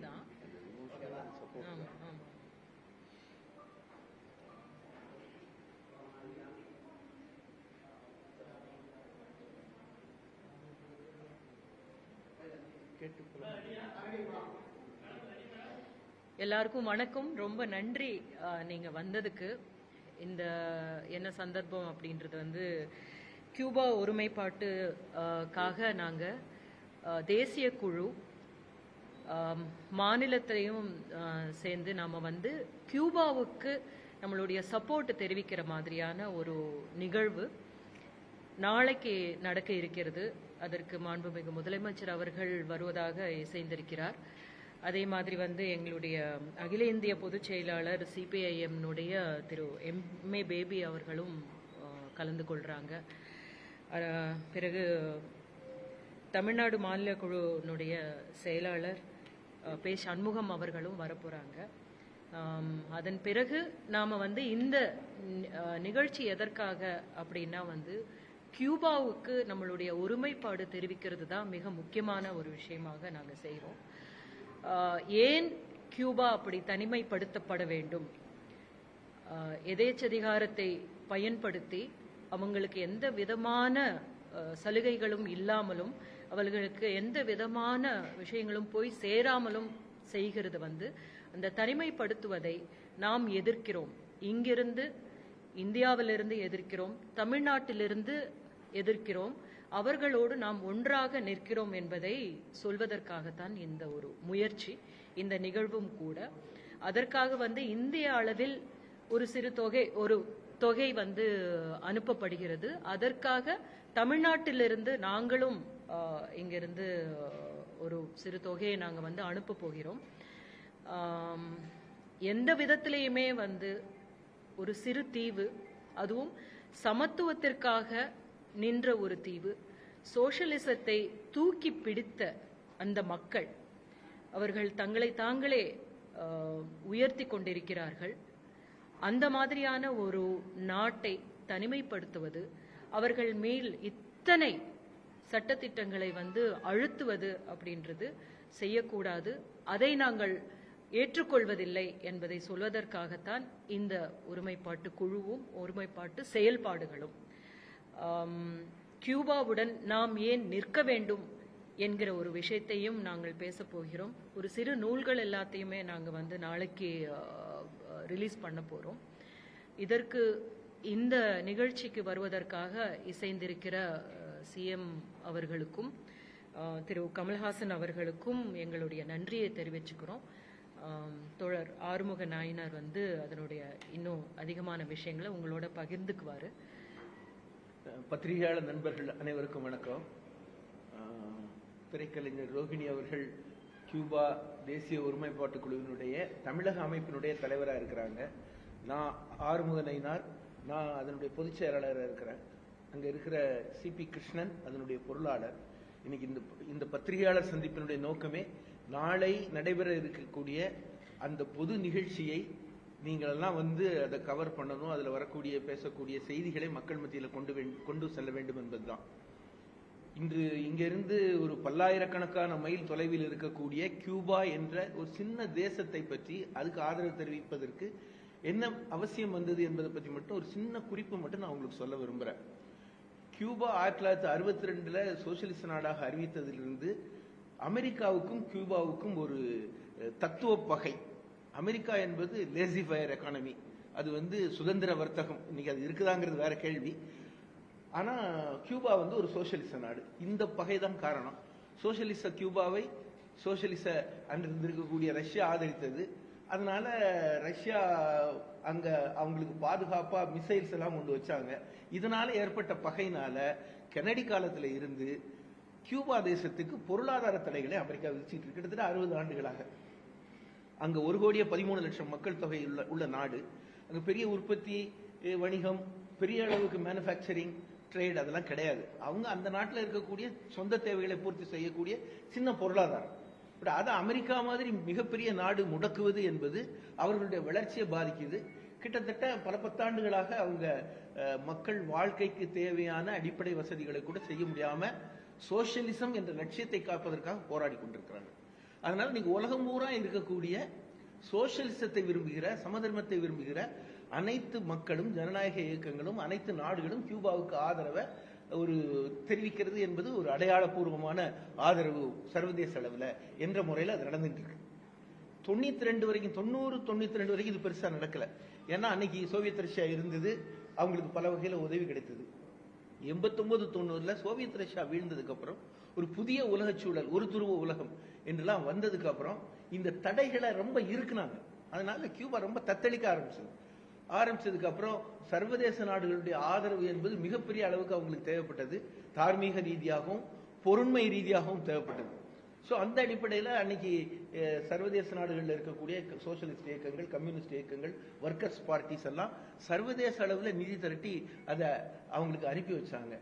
தான் தான் எல்லாருக்கும் வணக்கம். ரொம்ப நன்றி அஹ், நீங்க வந்ததுக்கு. இந்த என்ன சந்தர்ப்பம் அப்படின்றது வந்து கியூபா ஒருமைப்பாட்டு அஹ், காக நாங்க அஹ், தேசிய குழு மாநிலத்தையும் சேர்ந்து நாம் வந்து கியூபாவுக்கு நம்மளுடைய சப்போர்ட் தெரிவிக்கிற மாதிரியான ஒரு நிகழ்வு நாளைக்கு நடக்க இருக்கிறது. அதற்கு மாண்புமிகு முதலமைச்சர் அவர்கள் வருவதாக இசைந்திருக்கிறார். அதே மாதிரி வந்து எங்களுடைய அகில இந்திய பொதுச் செயலாளர் சிபிஐஎம்னுடைய திரு எம்ஏ பேபி அவர்களும் கலந்து கொள்றாங்க. பிறகு தமிழ்நாடு மாநில குழுனுடைய செயலாளர் பே சண்முகம் அவர்களும் வரப்போறாங்க. அதன் பிறகு நாம வந்து இந்த நிகழ்ச்சி எதற்காக அப்படின்னா வந்து கியூபாவுக்கு நம்மளுடைய ஒருமைப்பாடு தெரிவிக்கிறது தான் மிக முக்கியமான ஒரு விஷயமாக நாங்க செய்கிறோம் ஆஹ், ஏன் கியூபா அப்படி தனிமைப்படுத்தப்பட வேண்டும்? ஆஹ், எதேச்சதிகாரத்தை பயன்படுத்தி அவங்களுக்கு எந்த விதமான சலுகைகளும் இல்லாமலும் அவர்களுக்கு எந்த விதமான விஷயங்களும் போய் சேராமலும் செய்கிறது வந்து அந்த தனிமைப்படுத்துவதை நாம் எதிர்க்கிறோம். இங்கிருந்து இந்தியாவிலிருந்து எதிர்க்கிறோம் தமிழ்நாட்டிலிருந்து எதிர்க்கிறோம் அவர்களோடு நாம் ஒன்றாக நிற்கிறோம் என்பதை சொல்வதற்காகத்தான் இந்த ஒரு முயற்சி இந்த நிகழ்வும் கூட. அதற்காக வந்து இந்திய அளவில் ஒரு சிறு தொகை ஒரு தொகை வந்து அனுப்பப்படுகிறது. அதற்காக தமிழ்நாட்டிலிருந்து நாங்களும் இங்கிருந்து ஒரு சிறு தொகையை நாங்கள் வந்து அனுப்ப போகிறோம். எந்த விதத்திலையுமே வந்து ஒரு சிறு தீவு அதுவும் சமத்துவத்திற்காக நின்ற ஒரு தீவு சோஷலிசத்தை தூக்கி பிடித்த அந்த மக்கள் அவர்கள் தங்களை தாங்களே உயர்த்தி கொண்டிருக்கிறார்கள். அந்த மாதிரியான ஒரு நாட்டை தனிமைப்படுத்துவது அவர்கள் மேல் இத்தனை சட்டத்திட்டங்களை வந்து அழுத்துவது அப்படின்றது செய்யக்கூடாது. அதை நாங்கள் ஏற்றுக்கொள்வதில்லை என்பதை சொல்வதற்காகத்தான் இந்த ஒருமைப்பாட்டு குழுவும் ஒருமைப்பாட்டு செயல்பாடுகளும். கியூபாவுடன் நாம் ஏன் நிற்க வேண்டும் என்கிற ஒரு விஷயத்தையும் நாங்கள் பேசப்போகிறோம் ஒரு சிறு நூல்கள் எல்லாத்தையுமே நாங்கள் வந்து நாளைக்கு ரிலீஸ் பண்ண போகிறோம் இதற்கு இந்த நிகழ்ச்சிக்கு வருவதற்காக இசைந்திருக்கிற சிஎம் அவர்களுக்கும் திரு கமல்ஹாசன் அவர்களுக்கும் எங்களுடைய நன்றியை தெரிவிச்சுக்கிறோம். தோழர் ஆறுமுக நாயனார் வந்து அதனுடைய இன்னும் அதிகமான விஷயங்களை உங்களோட பகிர்ந்துக்குவார். பத்திரிகையாளர் நண்பர்கள் அனைவருக்கும் வணக்கம். திரைக்கலைஞர் ரோஹிணி அவர்கள் கியூபா தேசிய ஒருமைப்பாட்டு குழுவினுடைய தமிழக அமைப்பினுடைய தலைவராக இருக்கிறாங்க. நான் ஆறுமுக நயினார் நான் அதனுடைய பொதுச் செயலாளராக இருக்கிறேன். அங்க இருக்கிற சிபி கிருஷ்ணன் அதனுடைய பொருளாளர். இன்னைக்கு இந்த இந்த பத்திரிகையாளர் சந்திப்பினுடைய நோக்கமே நாளை நடைபெற இருக்கக்கூடிய அந்த பொது நிகழ்ச்சியை நீங்கள் எல்லாம் வந்து அதை கவர் பண்ணணும் அதுல வரக்கூடிய பேசக்கூடிய செய்திகளை மக்கள் மத்தியில் கொண்டு கொண்டு செல்ல வேண்டும் என்பதுதான். இன்று இங்கிருந்து ஒரு பல்லாயிரக்கணக்கான மைல் தொலைவில் இருக்கக்கூடிய கியூபா என்ற ஒரு சின்ன தேசத்தை பற்றி அதுக்கு ஆதரவு தெரிவிப்பதற்கு என்ன அவசியம் வந்தது என்பதை பற்றி மட்டும் ஒரு சின்ன குறிப்பு மட்டும் நான் உங்களுக்கு சொல்ல விரும்புறேன். கியூபா ஆயிரத்தி தொள்ளாயிரத்தி அறுபத்தி ரெண்டுல சோசியலிச நாடாக அறிவித்ததிலிருந்து அமெரிக்காவுக்கும் கியூபாவுக்கும் ஒரு தத்துவ பகை. அமெரிக்கா என்பது லேசி ஃபயர் எக்கானமி அது வந்து சுதந்திர வர்த்தகம். இன்னைக்கு அது இருக்குதாங்கிறது வேற கேள்வி. ஆனா கியூபா வந்து ஒரு சோசியலிச நாடு. இந்த பகைதான் காரணம். சோசியலிச கியூபாவை சோசியலிச அன்று இருக்கக்கூடிய ரஷ்யா ஆதரித்தது. அதனால ரஷ்யா அங்க அவங்களுக்கு பாதுகாப்பா மிசைல்ஸ் எல்லாம் கொண்டு வச்சாங்க. இதனால ஏற்பட்ட பகையினால கெனடி காலத்துல இருந்து கியூபா தேசத்துக்கு பொருளாதார தடைகளை அமெரிக்கா விதிச்சிட்டு இருக்கு. கிட்டத்தட்ட அறுபது ஆண்டுகளாக. அங்க ஒரு கோடியே பதிமூணு லட்சம் மக்கள் தொகை உள்ள உள்ள நாடு. அங்க பெரிய உற்பத்தி வணிகம் பெரிய அளவுக்கு மேனுஃபேக்சரிங் ட்ரேட் அதெல்லாம் கிடையாது. அவங்க அந்த நாட்டில் இருக்கக்கூடிய சொந்த தேவைகளை பூர்த்தி செய்யக்கூடிய சின்ன பொருளாதாரம். பட் அதை அமெரிக்கா மாதிரி மிகப்பெரிய நாடு முடக்குவது என்பது அவர்களுடைய வளர்ச்சியை பாதிக்குது. கிட்டத்தட்ட பல பத்தாண்டுகளாக அவங்க மக்கள் வாழ்க்கைக்கு தேவையான அடிப்படை வசதிகளை கூட செய்ய முடியாம சோசியலிசம் என்ற லட்சியத்தை காப்பதற்காக போராடி கொண்டிருக்கிறாங்க. அதனால நீங்க உலகம் பூரா இருக்கக்கூடிய சோசியலிசத்தை விரும்புகிற சமதர்மத்தை விரும்புகிற அனைத்து மக்களும் ஜனநாயக இயக்கங்களும் அனைத்து நாடுகளும் கியூபாவுக்கு ஆதரவை ஒரு தெரிவிக்கிறது என்பது ஒரு அடையாளபூர்வமான ஆதரவு சர்வதேச அளவில் என்ற முறையில் அது நடந்துட்டு இருக்கு தொண்ணூத்தி ரெண்டு வரைக்கும் தொண்ணூறு தொண்ணூத்தி ரெண்டு வரைக்கும் இது பெருசா நடக்கல. ஏன்னா அன்னைக்கு சோவியத் ரஷ்யா இருந்தது அவங்களுக்கு பல வகையில உதவி கிடைத்தது. எண்பத்தொன்பது தொண்ணூறுல சோவியத் ரஷ்யா வீழ்ந்ததுக்கு அப்புறம் ஒரு புதிய உலக சூழல் ஒரு துருவ உலகம் என்றெல்லாம் வந்ததுக்கு அப்புறம் இந்த தடைகளை ரொம்ப இருக்குனாங்க அதனால கியூபா ரொம்ப தத்தளிக்க ஆரம்பிச்சது. ஆரம்பிச்சதுக்கு அப்புறம் சர்வதேச நாடுகளுடைய ஆதரவு என்பது மிகப்பெரிய அளவுக்கு அவங்களுக்கு தேவைப்பட்டது. தார்மீக ரீதியாகவும் பொருண்மை ரீதியாகவும் தேவைப்பட்டது. ஸோ அந்த அடிப்படையில் அன்னைக்கு சர்வதேச நாடுகளில் இருக்கக்கூடிய சோசியலிஸ்ட் இயக்கங்கள் கம்யூனிஸ்ட் இயக்கங்கள் ஒர்க்கர்ஸ் பார்ட்டிஸ் எல்லாம் சர்வதேச அளவில் நிதி திரட்டி அதை அவங்களுக்கு அனுப்பி வச்சாங்க.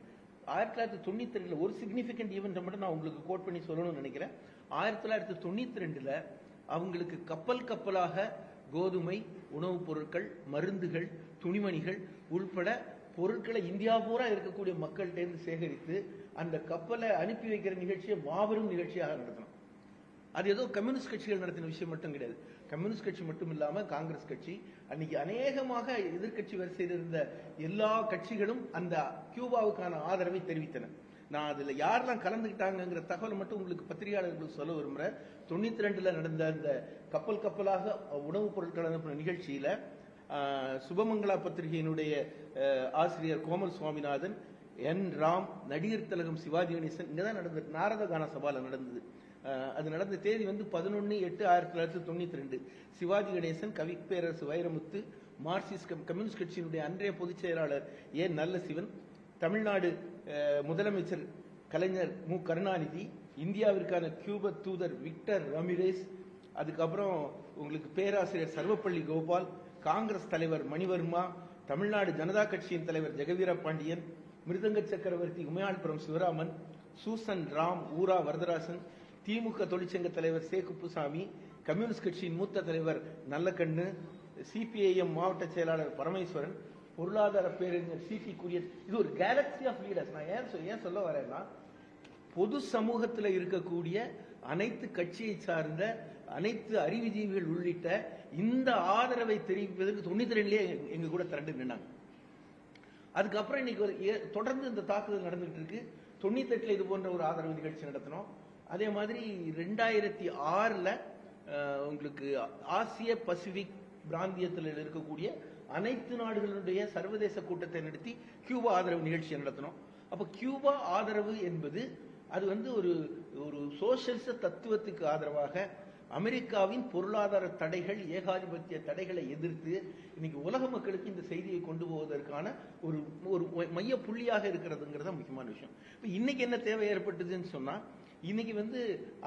ஆயிரத்தி தொள்ளாயிரத்தி தொண்ணூத்தி ரெண்டுல ஒரு சிக்னிபிகண்ட் ஈவெண்ட் மட்டும் நான் உங்களுக்கு கோட் பண்ணி சொல்லணும்னு நினைக்கிறேன். ஆயிரத்தி தொள்ளாயிரத்தி தொண்ணூத்தி ரெண்டுல அவங்களுக்கு கப்பல் கப்பலாக கோதுமை உணவுப் பொருட்கள் மருந்துகள் துணிமணிகள் உள்பட பொருட்களை இந்தியா பூரா இருக்கக்கூடிய மக்கள்கிட்ட சேகரித்து அந்த கப்பலை அனுப்பி வைக்கிற நிகழ்ச்சியை மாபெரும் நிகழ்ச்சியாக நடத்தணும். அது ஏதோ கம்யூனிஸ்ட் கட்சிகள் நடத்தின விஷயம் மட்டும் கிடையாது. கம்யூனிஸ்ட் கட்சி மட்டும் இல்லாம காங்கிரஸ் கட்சி அன்னைக்கு அநேகமாக எதிர்க்கட்சி வரிசையில் இருந்த எல்லா கட்சிகளும் அந்த கியூபாவுக்கான ஆதரவை தெரிவித்தன. நான் அதுல யாரெல்லாம் கலந்துக்கிட்டாங்கங்கிற தகவல் மட்டும் உங்களுக்கு பத்திரிகையாளர்களுக்கு சொல்ல விரும்புறேன் தொண்ணூத்தி ரெண்டுல நடந்த அந்த கப்பல் கப்பலாக உணவுப் பொருட்கள் அனுப்பின நிகழ்ச்சியில சுபமங்களா பத்திரிகையினுடைய ஆசிரியர் கோமல் சுவாமிநாதன் என் ராம் நடிகர் திலகம் சிவாஜி கணேசன் இங்கதான் நடந்தது நாரத கான சபால நடந்தது. அது நடந்த தேதி வந்து பதினொன்னு எட்டு ஆயிரத்தி தொள்ளாயிரத்தி தொண்ணூத்தி ரெண்டு சிவாஜி கணேசன் கவிப்பேரரசு வைரமுத்து மார்க்சிஸ்ட் கம்- கம்யூனிஸ்ட் கட்சியினுடைய அன்றைய பொதுச் செயலாளர் ஏ நல்லசிவன் தமிழ்நாடு முதலமைச்சர் கலைஞர் மு. கருணாநிதி இந்தியாவிற்கான கியூப தூதர் விக்டர் ரமிரேஸ் அதுக்கப்புறம் உங்களுக்கு பேராசிரியர் சர்வப்பள்ளி கோபால் காங்கிரஸ் தலைவர் மணிவர்மா தமிழ்நாடு ஜனதா கட்சியின் தலைவர் ஜெகவீர பாண்டியன் மிருதங்க சக்கரவர்த்தி உமையாள்புரம் சிவராமன் சூசன் ராம் ஊரா வரதராசன் திமுக தொழிற்சங்க தலைவர் சே குப்புசாமி கம்யூனிஸ்ட் கட்சியின் மூத்த தலைவர் நல்லக்கண்ணு சிபிஐஎம் மாவட்ட செயலாளர் பரமேஸ்வரன் பொருளாதார பேரறிஞர் சிசி குரியன் இது ஒரு கேலக்சி ஆஃப் லீடர்ஸ் நான் ஏன் சொ- ஏன் சொல்ல வரேன்னா பொது சமூகத்தில் இருக்கக்கூடிய அனைத்து கட்சியை சார்ந்த அனைத்து அறிவுஜீவிகள் உள்ளிட்ட இந்த ஆதரவை தெரிவிப்பதற்கு தொண்ணூத்தி ரெண்டுலேயே எங்க- கூட திரண்டு நின்னாங்க. அதுக்கப்புறம் இன்னைக்கு ஏ- தொடர்ந்து இந்த தாக்குதல் நடந்துகிட்டு இருக்கு. தொண்ணூத்தி எட்டுல இது போன்ற ஒரு ஆதரவு நிகழ்ச்சி நடத்தினோம். அதே மாதிரி ரெண்டாயிரத்தி ஆறுல உங்களுக்கு ஆசிய பசிபிக் பிராந்தியத்தில் இருக்கக்கூடிய அனைத்து நாடுகளுடைய சர்வதேச கூட்டத்தை நடத்தி கியூபா ஆதரவு நிகழ்ச்சியை நடத்தினோம். அப்ப கியூபா ஆதரவு என்பது அது வந்து ஒரு ஒரு சோசியலிச தத்துவத்துக்கு ஆதரவாக அமெரிக்காவின் பொருளாதார தடைகள் ஏகாதிபத்திய தடைகளை எதிர்த்து இன்னைக்கு உலக மக்களுக்கு இந்த செய்தியை கொண்டு போவதற்கான ஒரு ஒரு மைய புள்ளியாக இருக்கிறதுங்கிறது தான் முக்கியமான விஷயம். இப்ப இன்னைக்கு என்ன தேவை ஏற்பட்டதுன்னு சொன்னா இன்னைக்கு வந்து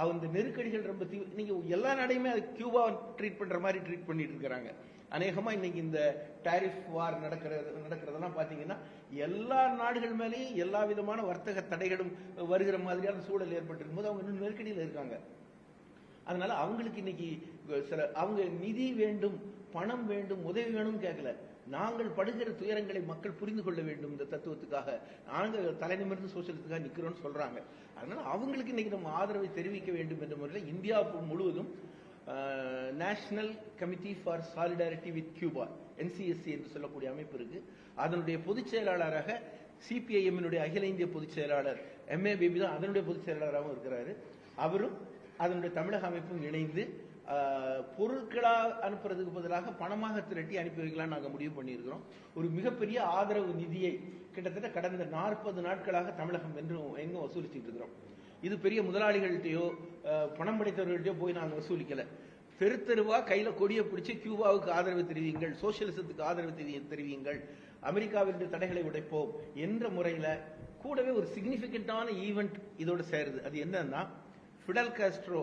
அந்த நெருக்கடிகள் ரொம்ப தீவிர இன்னைக்கு எல்லா நாடையுமே அது கியூபா ட்ரீட் பண்ற மாதிரி ட்ரீட் பண்ணிட்டு இருக்கிறாங்க. அநேகமா இன்னைக்கு இந்த டாரிஃப் வார் நடக்கிறது நடக்கிறதெல்லாம் பாத்தீங்கன்னா எல்லா நாடுகள் மேலேயும் எல்லா விதமான வர்த்தக தடைகளும் வருகிற மாதிரியான சூழல் ஏற்பட்டிருக்கும் போது அவங்க இன்னும் நெருக்கடியில் இருக்காங்க. அதனால அவங்களுக்கு இன்னைக்கு சில அவங்க நிதி வேண்டும் பணம் வேண்டும் உதவி வேணும்னு கேட்கல. நாங்கள் படுகிற துயரங்களை மக்கள் புரிந்து கொள்ள வேண்டும் இந்த தத்துவத்துக்காக. நாங்கள் தலை நிமிர்ந்து சோசியலிசத்துக்காக நிக்கிறோம்னு சொல்றாங்க. அதனால அவங்களுக்கு இன்னைக்கு நம்ம ஆதரவை தெரிவிக்க வேண்டும் என்ற முறையில் இந்தியா முழுவதும் national committee for solidarity with Cuba N C S C என்று சொல்லக்கூடிய அமைப்பு இருக்கு. அதனுடைய பொதுச் செயலாளராக சிபிஐஎம்னுடைய அகில இந்திய பொதுச் செயலாளர் எம்ஏ பேபி தான் அதனுடைய பொதுச் செயலாளராகவும் இருக்கிறாரு. அவரும் அதனுடைய தமிழக அமைப்பும் இணைந்து பொருட்களா அனுப்புறதுக்கு பதிலாக பணமாக திரட்டி அனுப்பி வைக்கலாம் நாங்கள் முடிவு பண்ணியிருக்கிறோம். ஒரு மிகப்பெரிய ஆதரவு நிதியை கிட்டத்தட்ட கடந்த நாற்பது நாட்களாக தமிழகம் என்றும் எங்கும் வசூலிச்சுட்டு இருக்கிறோம். இது பெரிய முதலாளிகள்கிட்டயோ பணம் படைத்தவர்கள்ட்டயோ போய் நான் வசூலிக்கல. தெரு கையில கொடியை பிடிச்சு கியூபாவுக்கு ஆதரவு தெரிவியுங்கள் சோசியலிசத்துக்கு ஆதரவு தெரிவியுங்கள் அமெரிக்காவிற்கு தடைகளை உடைப்போம் என்ற முறையில கூடவே ஒரு சிக்னிபிகண்டான ஈவெண்ட் இதோட சேருது. அது என்னன்னா ஃபிடல் காஸ்ட்ரோ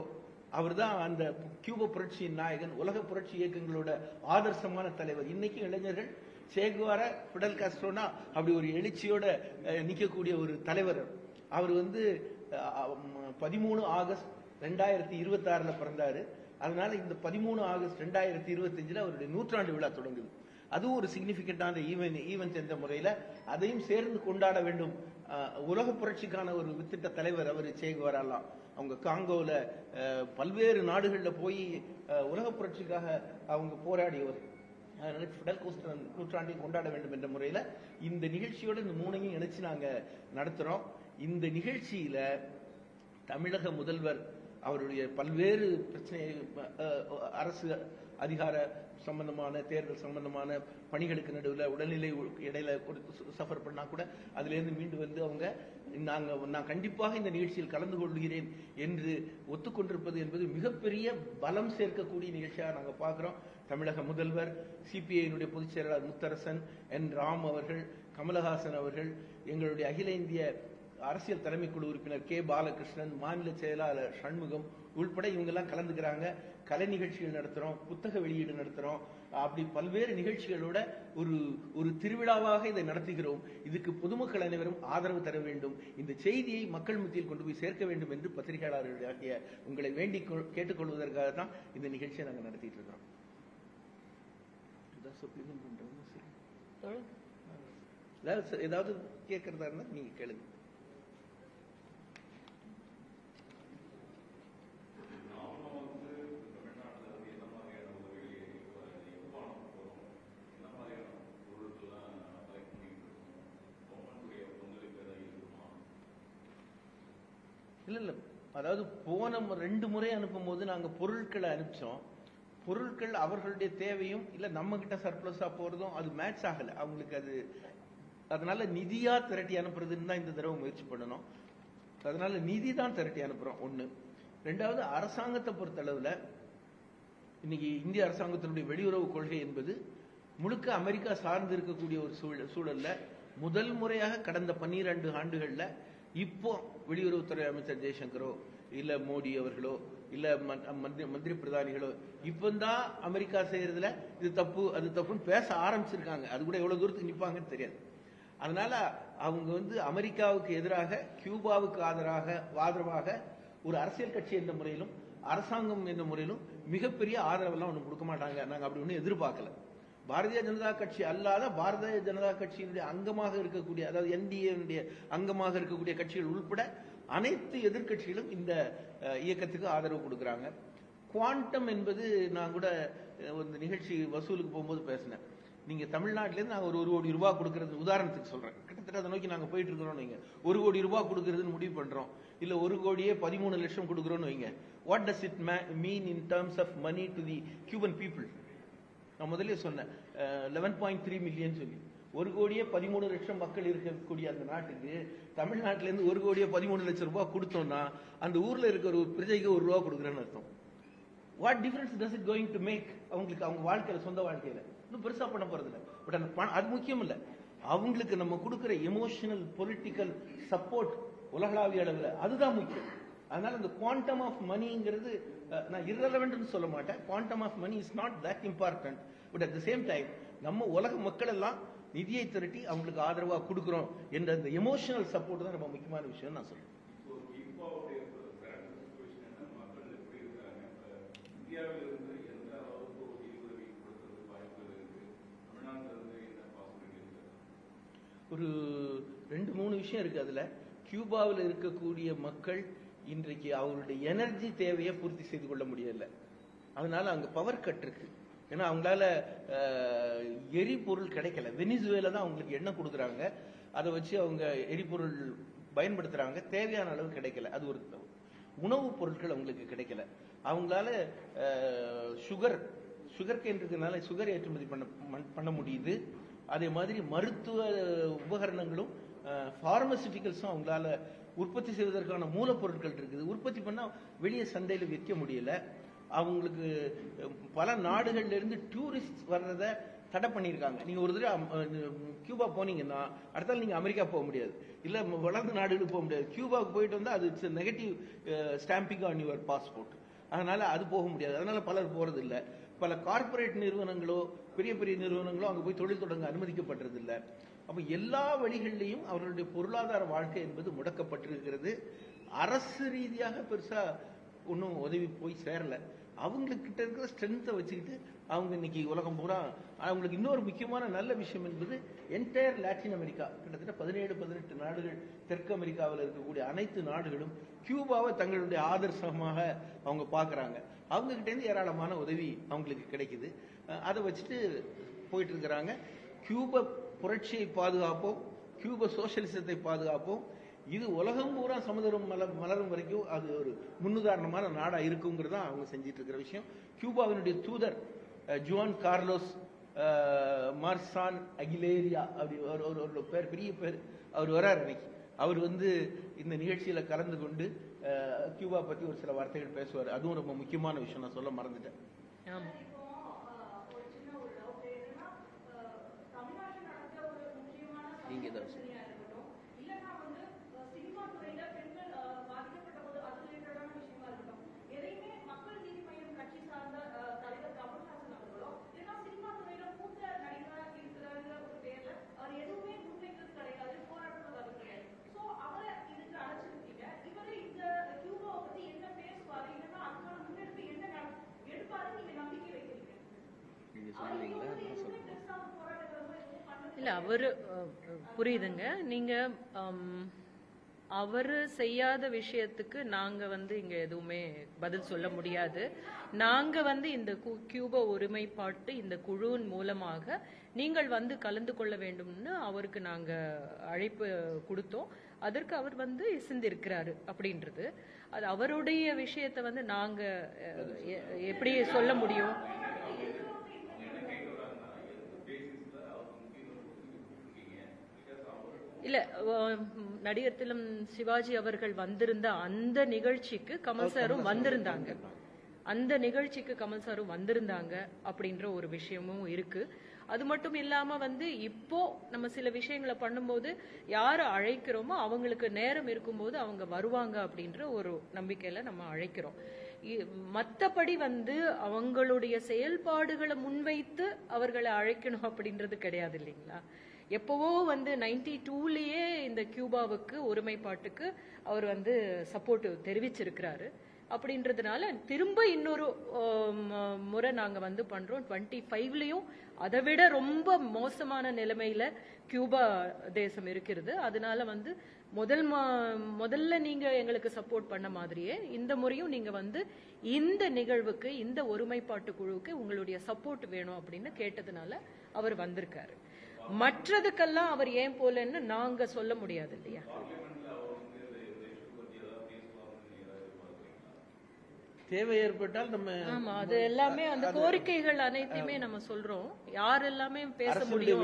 அவர் தான் அந்த கியூபா புரட்சியின் நாயகன் உலக புரட்சி இயக்கங்களோட ஆதர்சமான தலைவர். இன்னைக்கு இளைஞர்கள் சேகுவார ஃபிடல் காஸ்ட்ரோனா அப்படி ஒரு எழுச்சியோட நிற்கக்கூடிய நிக்கக்கூடிய ஒரு தலைவர் அவர் வந்து பதிமூணு ஆகஸ்ட் ரெண்டாயிரத்தி இருபத்தி ஆறுல பிறந்தாரு. அதனால இந்த பதிமூணு ஆகஸ்ட் ரெண்டாயிரத்தி இருபத்தஞ்சுல அவருடைய நூற்றாண்டு விழா தொடங்குது. அதுவும் ஒரு சிக்னிபிகண்டான ஈவென்ட் ஈவென்ட் என்ற முறையில அதையும் சேர்ந்து கொண்டாட வேண்டும். உலக புரட்சிக்கான ஒரு வித்திட்ட தலைவர் அவர் சேகுவரெல்லாம் அவங்க காங்கோல பல்வேறு நாடுகளில் போய் உலக புரட்சிக்காக அவங்க போராடியவர். அதனால ஃபிடல் கோஸ்ட் நூற்றாண்டையும் கொண்டாட வேண்டும் என்ற முறையில் இந்த நிகழ்ச்சியோடு இந்த மூணையும் இணைச்சு நாங்கள் நடத்துகிறோம் இந்த நிகழ்ச்சியில தமிழக முதல்வர் அவருடைய பல்வேறு பிரச்சனை அரசு அதிகார சம்பந்தமான தேர்தல் சம்பந்தமான பணிகளுக்கு நடுவில் உடல்நிலை இடையில கொடுத்து சஃபர் பண்ணா கூட அதிலிருந்து மீண்டு வந்து அவங்க நாங்க நான் கண்டிப்பாக இந்த நிகழ்ச்சியில் கலந்து கொள்கிறேன் என்று ஒத்துக்கொண்டிருப்பது என்பது மிகப்பெரிய பலம் சேர்க்கக்கூடிய நிகழ்ச்சியாக நாங்க பார்க்குறோம். தமிழக முதல்வர் சிபிஐனுடைய பொதுச் செயலாளர் முத்தரசன் என் ராம் அவர்கள் கமலஹாசன் அவர்கள் எங்களுடைய அகில இந்திய அரசியல் தலைமை குழு உறுப்பினர் கே. பாலகிருஷ்ணன் மாநில செயலாளர் சண்முகம் உள்பட இவங்க எல்லாம் கலந்துக்கிறாங்க. கலை நிகழ்ச்சிகள் நடத்துறோம் புத்தக வெளியீடு நடத்துறோம். அப்படி பல்வேறு நிகழ்ச்சிகளோட ஒரு ஒரு திருவிழாவாக இதை நடத்துகிறோம். இதுக்கு பொதுமக்கள் அனைவரும் ஆதரவு தர வேண்டும். இந்த செய்தியை மக்கள் மத்தியில் கொண்டு போய் சேர்க்க வேண்டும் என்று பத்திரிகையாளர்களாகிய உங்களை வேண்டி கொள்- கேட்டுக்கொள்வதற்காக தான் இந்த நிகழ்ச்சியை நாங்கள் நடத்திட்டு இருக்கிறோம். ஏதாவது கேட்கறதா இருந்தா நீங்க கேளுங்க. அதாவது போன ரெண்டு முறை அனுப்பும்போது நாங்க பொருட்களை அனுப்பிச்சோம். பொருட்கள் அவர்களுடைய தேவையும் இல்ல நம்ம கிட்ட சர்ப்ளஸா போறதும் அது மேட்ச் ஆகல. அவங்களுக்கு அது அதனால நிதியா திரட்டி அனுப்புறதுன்னு தான் இந்த தடவை முயற்சி பண்ணணும். அதனால நிதி தான் திரட்டி அனுப்புறோம் ஒண்ணு. ரெண்டாவது அரசாங்கத்தை பொறுத்தளவுல இன்னைக்கு இந்திய அரசாங்கத்தினுடைய வெளியுறவு கொள்கை என்பது முழுக்க அமெரிக்கா சார்ந்து இருக்கக்கூடிய ஒரு சூழல் சூழல்ல முதல் முறையாக கடந்த பன்னிரண்டு ஆண்டுகள்ல இப்போ வெளியுறவுத்துறை அமைச்சர் ஜெய்சங்கரோ இல்ல மோடி அவர்களோ இல்ல மந்திரி மந்திரி பிரதானிகளோ இப்பந்தான் அமெரிக்கா செய்யறதுல இது தப்பு அது தப்புன்னு பேச ஆரம்பிச்சிருக்காங்க. அது கூட எவ்வளவு தூரத்துக்கு நிப்பாங்கன்னு தெரியாது. அதனால அவங்க வந்து அமெரிக்காவுக்கு எதிராக கியூபாவுக்கு ஆதரவாக ஆதரவாக ஒரு அரசியல் கட்சி என்ற முறையிலும் அரசாங்கம் என்ற முறையிலும் மிகப்பெரிய ஆதரவெல்லாம் ஒன்றும் கொடுக்க மாட்டாங்க. நாங்க அப்படி ஒன்றும் எதிர்பார்க்கல. பாரதிய ஜனதா கட்சி அல்லாத பாரதிய ஜனதா கட்சியினுடைய அங்கமாக இருக்கக்கூடிய அதாவது என்டிஏனுடைய அங்கமாக இருக்கக்கூடிய கட்சிகள் உள்பட அனைத்து எதிர்க்கட்சிகளும் இந்த இயக்கத்துக்கு ஆதரவு கொடுக்கறாங்க. குவாண்டம் என்பது நான் கூட ஒரு நிகழ்ச்சி வசூலுக்கு போகும்போது பேசினேன். நீங்க தமிழ்நாட்டிலேருந்து நான் ஒரு ஒரு கோடி ரூபாய் கொடுக்கறது உதாரணத்துக்கு சொல்றேன். கிட்டத்தட்ட அதை நோக்கி நாங்க போயிட்டு இருக்கிறோம் நீங்க ஒரு கோடி ரூபாய் கொடுக்கறதுன்னு முடிவு பண்றோம். இல்ல ஒரு கோடியே பதிமூணு லட்சம் கொடுக்குறோன்னு வைங்க. What does it mean in terms of money to the Cuban people நான் முதலே சொன்னேன். லெவன் பாயிண்ட் த்ரீ மில்லியன் சொல்லி. ஒரு கோடியே பதிமூணு லட்சம் மக்கள் இருக்கக்கூடிய அந்த நாட்டுக்கு தமிழ்நாட்டிலேருந்து ஒரு கோடியே பதிமூணு லட்சம் ரூபாய் கொடுத்தோம்னா அந்த ஊர்ல இருக்கிற ஒரு பிரஜைக்கு ஒரு ரூபா கொடுக்குறேன்னு அர்த்தம். What difference does it going to make அவங்களுக்கு அவங்க வாழ்க்கையில சொந்த வாழ்க்கையில? இன்னும் பெருசா பண்ண போறது இல்லை. பட் அந்த பணம் அது முக்கியம் இல்ல. அவங்களுக்கு நம்ம கொடுக்குற எமோஷனல் பொலிட்டிக்கல் சப்போர்ட் உலகளாவிய அளவில் அதுதான் முக்கியம். அதனால இந்த குவாண்டம் ஆஃப் மணிங்கிறது நான் irrelevant சொல்ல மாட்டேன். Quantum of money is not that important but at the same time நம்ம உலக மக்கள் எல்லாம் நிதியை திரட்டி அவங்களுக்கு ஆதரவா கொடுக்கிறோம் என்ற அந்த எமோஷனல் சப்போர்ட் தான் ரொம்ப முக்கியமான விஷயம் நான் சொல்றேன். ஒரு ரெண்டு மூணு விஷயம் இருக்கு அதுல. கியூபாவில் இருக்கக்கூடிய மக்கள் இன்றைக்கு அவங்களுடைய எனர்ஜி தேவையை பூர்த்தி செய்து கொள்ள முடியல. அதனால அங்க பவர் கட் இருக்கு. ஏன்னா அவங்களால எரிபொருள் கிடைக்கல. வெனிசுவேல தான் அவங்களுக்கு எண்ணெய் கொடுக்குறாங்க. அதை வச்சு அவங்க எரிபொருள் பயன்படுத்துறாங்க. தேவையான அளவு கிடைக்கல. அது ஒரு உணவுப் பொருட்கள் அவங்களுக்கு கிடைக்கல. அவங்களால சுகர் சுகர் கேன் இருக்கிறதுனால சுகர் ஏற்றுமதி பண்ண பண்ண முடியுது. அதே மாதிரி மருத்துவ உபகரணங்களும் ஃபார்மசிட்டிக்கல்ஸும் அவங்களால உற்பத்தி செய்வதற்கான மூலப்பொருட்கள் இருக்குது. உற்பத்தி பண்ணால் வெளியே சந்தையில் விற்க முடியல. அவங்களுக்கு பல நாடுகள்ல இருந்து டூரிஸ்ட் வர்றத தடை பண்ணியிருக்காங்க. நீங்க ஒரு தடவை கியூபா போனீங்கன்னா அடுத்தால நீங்க அமெரிக்கா போக முடியாது. இல்ல வளர்ந்த நாடுகளுக்கு போக முடியாது. கியூபாவுக்கு போயிட்டு வந்தா அது it's negative stamping on your passport அதனால அது போக முடியாது. அதனால பலர் போறது இல்ல பல கார்ப்பரேட் நிறுவனங்களோ பெரிய பெரிய நிறுவனங்களோ அங்க போய் தொழில் தொடங்க அனுமதிக்கப்படுறது இல்ல அப்ப எல்லா வழிகளிலையும் அவர்களுடைய பொருளாதார வாழ்க்கை என்பது முடக்கப்பட்டிருக்கிறது. அரசு ரீதியாக பெருசா ஒன்றும் உதவி போய் சேரல. அவங்கக்கிட்ட இருக்கிற ஸ்ட்ரென்த்தை வச்சுக்கிட்டு அவங்க இன்னைக்கு உலகம் பூரா அவங்களுக்கு இன்னொரு முக்கியமான நல்ல விஷயம் என்பது என்டையர் லாட்டின் அமெரிக்கா கிட்டத்தட்ட பதினேழு பதினெட்டு நாடுகள் தெற்கு அமெரிக்காவில் இருக்கக்கூடிய அனைத்து நாடுகளும் கியூபாவை தங்களுடைய ஆதர்சமாக அவங்க பார்க்குறாங்க. அவங்க இருந்து ஏராளமான உதவி அவங்களுக்கு கிடைக்குது. அதை வச்சுட்டு போயிட்டு இருக்கிறாங்க. கியூப புரட்சியை பாதுகாப்போம். கியூப சோசியலிசத்தை பாதுகாப்போம். இது உலகம் பூரா சமுதிரம் மல மலரும் வரைக்கும் அது ஒரு முன்னுதாரணமான நாடா இருக்குங்கிறது தான் அவங்க செஞ்சிட்டு இருக்கிற விஷயம். கியூபாவினுடைய தூதர் ஜுவான் கார்லோஸ் மார்சான் அகிலேரியா அப்படி ஒரு ஒரு பேர் பெரிய பேர். அவர் வரார் அன்னைக்கு. அவர் வந்து இந்த நிகழ்ச்சியில கலந்து கொண்டு கியூபா பத்தி ஒரு சில வார்த்தைகள் பேசுவார். அதுவும் ரொம்ப முக்கியமான விஷயம். நான் சொல்ல மறந்துட்டேன். ஆமா. நீங்க ஏதாவது இல்லை நீங்க அவரு புரியுதுங்க. நீங்கள் அவர் செய்யாத விஷயத்துக்கு நாங்கள் வந்து இங்கே எதுவுமே பதில் சொல்ல முடியாது. நாங்கள் வந்து இந்த கியூப கியூபா ஒருமைப்பாட்டு இந்த குழுவின் மூலமாக நீங்கள் வந்து கலந்து கொள்ள வேண்டும்னு அவருக்கு நாங்கள் அழைப்பு கொடுத்தோம். அதற்கு அவர் வந்து இசைந்திருக்கிறாரு அப்படின்றது. அது அவருடைய விஷயத்தை வந்து நாங்கள் எ- எப்படி சொல்ல முடியும்? இல்ல நடிகர் திலம் சிவாஜி அவர்கள் வந்திருந்த அந்த நிகழ்ச்சிக்கு கமல் சாரும் வந்திருந்தாங்க. அந்த நிகழ்ச்சிக்கு கமல் சாரும் வந்திருந்தாங்க அப்படின்ற ஒரு விஷயமும் இருக்கு. அது மட்டும் இல்லாம வந்து இப்போ நம்ம சில விஷயங்களை பண்ணும்போது யாரை அழைக்கிறோமோ அவங்களுக்கு நேரம் இருக்கும்போது அவங்க வருவாங்க அப்படின்ற ஒரு நம்பிக்கையில நம்ம அழைக்கிறோம். மத்தபடி வந்து அவங்களுடைய செயல்பாடுகளை முன்வைத்து அவர்களை அழைக்கணும் அப்படின்றது கிடையாது இல்லைங்களா? எப்பவோ வந்து நைன்டி டூலேயே இந்த கியூபாவுக்கு ஒருமைப்பாட்டுக்கு அவர் வந்து சப்போர்ட் தெரிவிச்சிருக்கிறாரு. அப்படின்றதுனால திரும்ப இன்னொரு முறை நாங்க வந்து பண்றோம். டுவெண்ட்டி ஃபைவ்லயும் அதை விட ரொம்ப மோசமான நிலைமையில கியூபா தேசம் இருக்கிறது. அதனால வந்து முதல் மா- முதல்ல நீங்க எங்களுக்கு சப்போர்ட் பண்ண மாதிரியே இந்த முறையும் நீங்க வந்து இந்த நிகழ்வுக்கு இந்த ஒருமைப்பாட்டு குழுவுக்கு உங்களுடைய சப்போர்ட் வேணும் அப்படின்னு கேட்டதுனால அவர் வந்திருக்காரு. மற்றதுக்கெல்லாம் அவர் ஏன் போலன்னு நாங்க சொல்ல முடியாது இல்லையா தேவை ஏற்பட்டால் நம்ம ஆமா அது எல்லாமே அந்த கோரிக்கைகள் அனைத்தையுமே நம்ம சொல்றோம். யார் எல்லாமே பேச முடியும்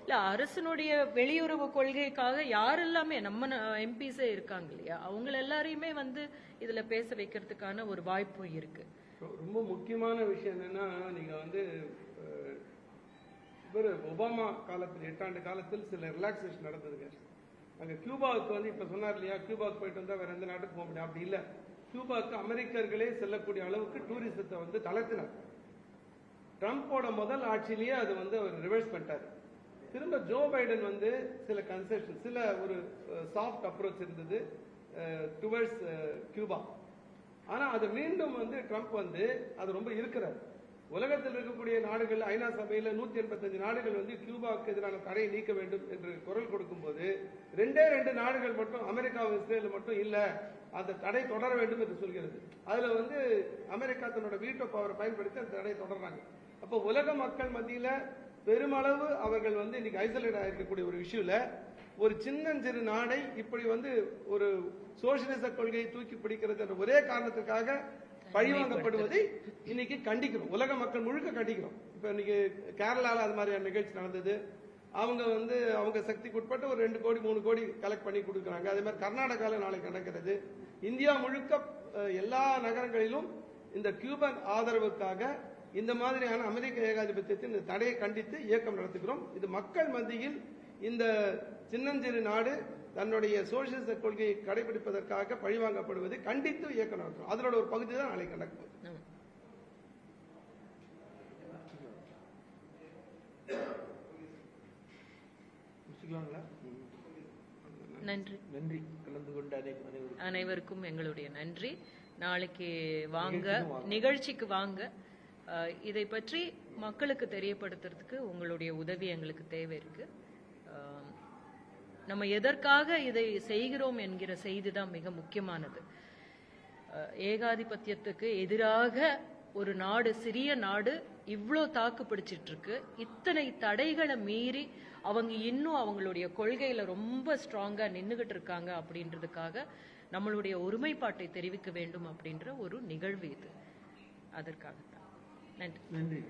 இல்ல அரசனுடைய வெளியுறவு கொள்கைக்காக யார் எல்லாமே நம்ம எம்பிஸே இருக்காங்க இல்லையா? அவங்க எல்லாரையுமே வந்து இதுல பேச வைக்கிறதுக்கான ஒரு வாய்ப்பும் இருக்கு. ரொம்ப முக்கியமான விஷயம் என்னன்னா நீங்க வந்து இவர் ஒபாமா காலத்தில் எட்டாண்டு காலத்தில் சில ரிலாக்ஸேஷன் நடந்ததுங்க. அங்கே கியூபாவுக்கு வந்து இப்போ சொன்னார் இல்லையா கியூபாவுக்கு போயிட்டு வந்தா வேற எந்த நாட்டுக்கு போக முடியும்? அப்படி இல்லை. கியூபாவுக்கு அமெரிக்கர்களே செல்லக்கூடிய அளவுக்கு டூரிசத்தை வந்து தளர்த்தினார். ட்ரம்ப்போட முதல் ஆட்சியிலேயே அது வந்து அவர் ரிவர்ஸ் பண்ணிட்டாரு. திரும்ப ஜோ பைடன் வந்து சில கன்செஷன் சில ஒரு சாஃப்ட் அப்ரோச் இருந்தது டுவர்ட்ஸ் கியூபா. ஆனால் அது மீண்டும் வந்து ட்ரம்ப் வந்து அது ரொம்ப இருக்கிறார். உலகத்தில் இருக்கக்கூடிய நாடுகள் ஐநா சபையில நூத்தி எண்பத்தஞ்சு நாடுகள் வந்து கியூபாவுக்கு எதிரான தடையை நீக்க வேண்டும் என்று குரல் கொடுக்கும் போது ரெண்டே ரெண்டு நாடுகள் மட்டும் அமெரிக்காவும் இஸ்ரேல் மட்டும் இல்ல அந்த தடை தொடர வேண்டும் என்று சொல்கிறது. அதுல வந்து அமெரிக்கா தன்னோட வீட்டோ பவரை பயன்படுத்தி அந்த தடை தொடர்றாங்க. அப்போ உலக மக்கள் மத்தியில பெருமளவு அவர்கள் வந்து இன்னைக்கு ஐசோலேட் ஆகிருக்கக்கூடிய ஒரு விஷயம்ல ஒரு சின்னஞ்சிறு நாடை இப்படி வந்து ஒரு சோசியலிச கொள்கையை தூக்கி பிடிக்கிறது என்ற ஒரே காரணத்துக்காக பழிவாங்கப்படுவதை இன்னைக்கு கண்டிக்கிறோம். உலக மக்கள் முழுக்க கண்டிக்கிறோம். இப்ப இன்னைக்கு கேரளால அது மாதிரியான நிகழ்ச்சி நடந்தது. அவங்க வந்து அவங்க சக்திக்கு உட்பட்டு ஒரு ரெண்டு கோடி மூணு கோடி கலெக்ட் பண்ணி கொடுக்குறாங்க. அதே மாதிரி கர்நாடகாவில் நாளைக்கு நடக்கிறது. இந்தியா முழுக்க எல்லா நகரங்களிலும் இந்த கியூபன் ஆதரவுக்காக இந்த மாதிரியான அமெரிக்க ஏகாதிபத்தியத்தின் இந்த தடையை கண்டித்து இயக்கம் நடத்துகிறோம். இது மக்கள் மத்தியில் இந்த சின்னஞ்சிறு நாடு தன்னுடைய சோசியலிச கொள்கையை கடைபிடிப்பதற்காக பழிவாங்கப்படுவதை கண்டித்து இயக்கம் நடத்துறோம் அதனோட ஒரு பகுதி தான் நாளைக்கு நடக்கும் நன்றி. நன்றி. கலந்து கொண்ட அனைவருக்கும் எங்களுடைய நன்றி. நாளைக்கு வாங்க. நிகழ்ச்சிக்கு வாங்க. இதை பற்றி மக்களுக்கு தெரியப்படுத்துறதுக்கு உங்களுடைய உதவி எங்களுக்கு தேவை இருக்கு. நம்ம எதற்காக இதை செய்கிறோம் என்கிற செய்தி தான் மிக முக்கியமானது. ஏகாதிபத்தியத்துக்கு எதிராக ஒரு நாடு சிறிய நாடு இவ்வளோ தாக்கு பிடிச்சிட்டு இருக்கு இத்தனை தடைகளை மீறி அவங்க இன்னும் அவங்களுடைய கொள்கையில ரொம்ப ஸ்ட்ராங்கா நின்றுகிட்டு இருக்காங்க அப்படின்றதுக்காக நம்மளுடைய ஒருமைப்பாட்டை தெரிவிக்க வேண்டும் அப்படின்ற ஒரு நிகழ்வு இது. அதற்காகத்தான். நன்றி. நன்றி.